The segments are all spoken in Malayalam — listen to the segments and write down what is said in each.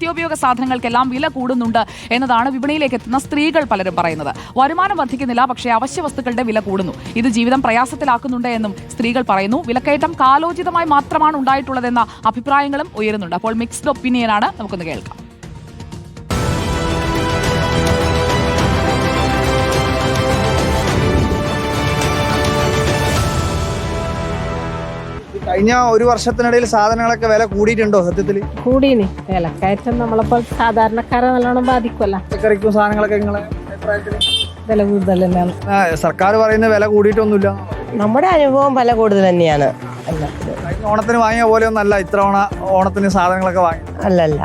നിത്യോപയോഗ സാധനങ്ങൾക്കെല്ലാം വില കൂടുന്നുണ്ട് എന്നതാണ് വിപണിയിലേക്ക് എത്തുന്ന സ്ത്രീകൾ പലരും പറയുന്നത്. വരുമാനം വർദ്ധിക്കുന്നില്ല പക്ഷേ അവശ്യ വസ്തുക്കളുടെ വില കൂടുന്നു. ഇത് ജീവിതം പ്രയാസത്തിലാക്കുന്നുണ്ട് എന്നും സ്ത്രീകൾ പറയുന്നു. വിലക്കയറ്റം കാലോചിതമായി മാത്രമാണ് ഉണ്ടായിട്ടുള്ളതെന്ന അഭിപ്രായങ്ങളും ഉയരുന്നുണ്ട്. അപ്പോൾ മിക്സ്ഡ് ഒപ്പീനിയനാണ് നമുക്കൊന്ന് കേൾക്കാം. കഴിഞ്ഞ ഒരു വർഷത്തിനിടയിൽ സാധനങ്ങളൊക്കെ വില കൂടിയിട്ടുണ്ടോ സത്യത്തിൽ കൂടീനി. വിലക്കയറ്റം നമ്മളപ്പോൾ സാധാരണക്കാരെ നല്ലോണം ബാധിക്കുമല്ലോ പച്ചക്കറിക്കും സാധനങ്ങളൊക്കെ നിങ്ങളെ വില കൂടുതൽ തന്നെയാണ് ആ, സർക്കാർ പറയുന്ന വില കൂടിയിട്ടൊന്നുമില്ല. നമ്മുടെ അനുഭവം വില കൂടുതൽ തന്നെയാണ്. അല്ല കഴിഞ്ഞ ഓണത്തിന് വാങ്ങിയ പോലെ ഒന്നല്ല ഇത്തവണ ഓണത്തിന് സാധനങ്ങളൊക്കെ വാങ്ങി. അല്ലല്ല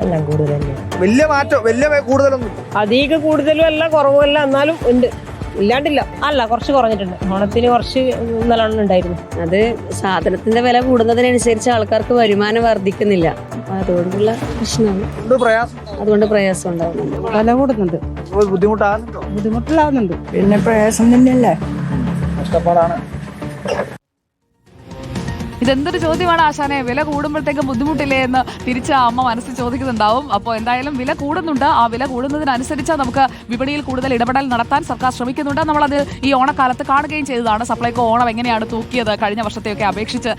എല്ലാം കൂടുതൽ തന്നെയാണ്. വലിയ മാറ്റം വലിയ വേ- കൂടുതലൊന്നും അധികം അധിക കൂടുതലും അല്ല കുറവുമല്ല എന്നാലും ഉണ്ട്. ഇല്ലാണ്ടില്ല. അല്ല കുറച്ച് കുറഞ്ഞിട്ടുണ്ട്. ഓണത്തിന് കുറച്ച് നല്ലോണം ഉണ്ടായിരുന്നു. അത് സാധനത്തിന്റെ വില കൂടുന്നതിനനുസരിച്ച് ആൾക്കാർക്ക് വരുമാനം വർദ്ധിക്കുന്നില്ല. അതുകൊണ്ടുള്ള പ്രശ്നമാണ്. പ്രയാസം? അതുകൊണ്ട് പ്രയാസം ഉണ്ടാവുന്നുണ്ട്. വില കൂടുന്നുണ്ട്. ഒരു ബുദ്ധിമുട്ടാകുന്നുണ്ടോ? ബുദ്ധിമുട്ടിലാവുന്നുണ്ട് പിന്നെ പ്രയാസം തന്നെയല്ലേ? കഷ്ടപ്പാടാണ്. ഇതെന്തൊരു ചോദ്യമാണ് ആശാനെ? വില കൂടുമ്പോഴത്തേക്ക് ബുദ്ധിമുട്ടില്ലേ എന്ന് തിരിച്ച് അമ്മ മനസ്സിൽ ചോദിക്കുന്നുണ്ടാവും. അപ്പോൾ എന്തായാലും വില കൂടുന്നുണ്ട്. ആ വില കൂടുന്നതിനനുസരിച്ച് നമുക്ക് വിപണിയിൽ കൂടുതൽ ഇടപെടൽ നടത്താൻ സർക്കാർ ശ്രമിക്കുന്നുണ്ട്. നമ്മളത് ഈ ഓണക്കാലത്ത് കാണുകയും ചെയ്തതാണ്. സപ്ലൈകോ ഓണം എങ്ങനെയാണ് തൂക്കിയത്? കഴിഞ്ഞ വർഷത്തെയൊക്കെ അപേക്ഷിച്ച്